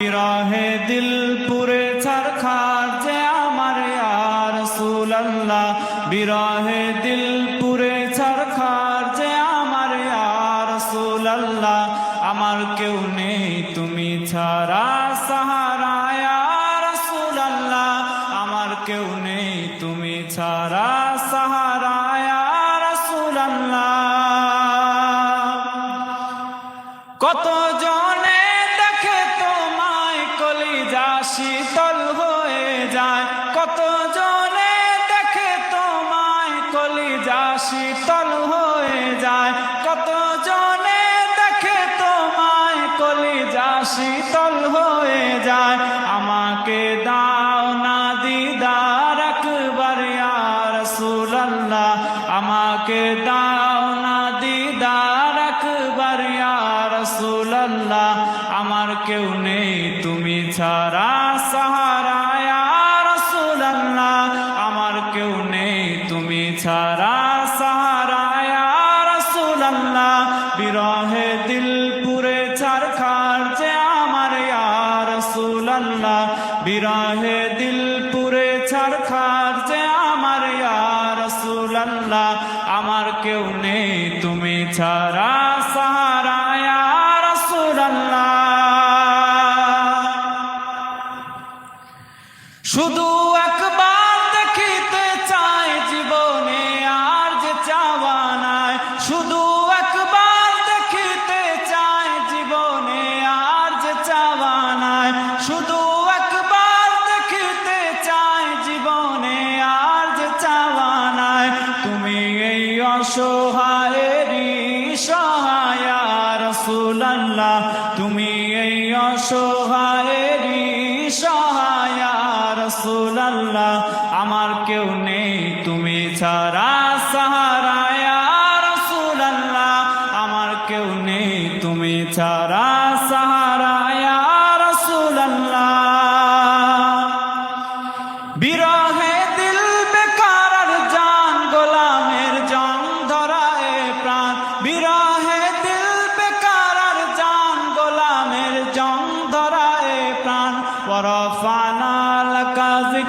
বিরহে দিল পুরে ছারখার যে আমার ইয়ার সুলাল্লাহ। বিরহে দিল পুরে ছারখার যে আমার ইয়ার সুলাল্লাহ। আমার কেউ নেই তুমি ছাড়া সাহারা ইয়ার সুলাল্লাহ। আমার কেউ নেই তুমি ছাড়া সাহারা ইয়ার সুলাল্লাহ। কত জনে শীতল হয়ে যায়। কত জনে দেখে তোমায় কলিজা শীতল হয়ে যায়। কত জনে দেখে তোমায় কলিজা শীতল হয়ে যায়। আমাকে দাও না দিদার একবার ইয়ার সুলাল্লাহ আমাকে দাও আমার কেউ নেই, তুমি ছাড়া সাহারা ইয়ার সুলাল্লাহ আমার কেউ নেই, তুমি ছাড়া সাহারা ইয়ার সুলাল্লাহ বিরহে দিল পুরে ছারখার যে আমার ইয়ার সুলাল্লাহ বিরহে দিল পুরে ছারখার যে আমার ইয়ার সুলাল্লাহ আমার কেউ নেই, তুমি ছাড়া শুধু একবার দেখিতে চাই জীবনে আর যে চাওয়া নাই। শুধু একবার দেখিতে চাই জীবনে আর যে চাওয়া নাই। শুধু একবার দেখিতে চাই জীবনে আর যে চাওয়া নাই। তুমি এই অসহায়েরই সহায়া, রসুলাল্লাহ। তুমি এই অসহায়েরই সহায়া রসুলাল্লাহ, আমার কেউ নেই, তুমি ছাড়া সাহারায়া রসুলাল্লাহ, আমার কেউ নেই, তুমি ছাড়া সাহারায়া রসুলাল্লাহ। বিরহে দিল বেকার গোলামের জং ধরায় প্রাণ। দিল গোলামের জং ধরায় প্রাণ।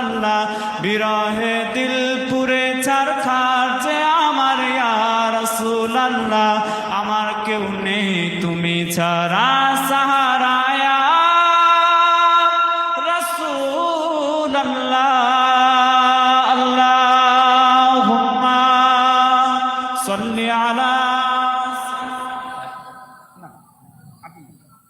আল্লাহ, বিরহে দিলপুরে পুরে চার খাচ্ছে আমার ইয়ার আল্লাহ আমার কেউ নেই, তুমি ছাড়া সাহারায়া রসুল আল্লাহ আল্লাহ সল্লি আলা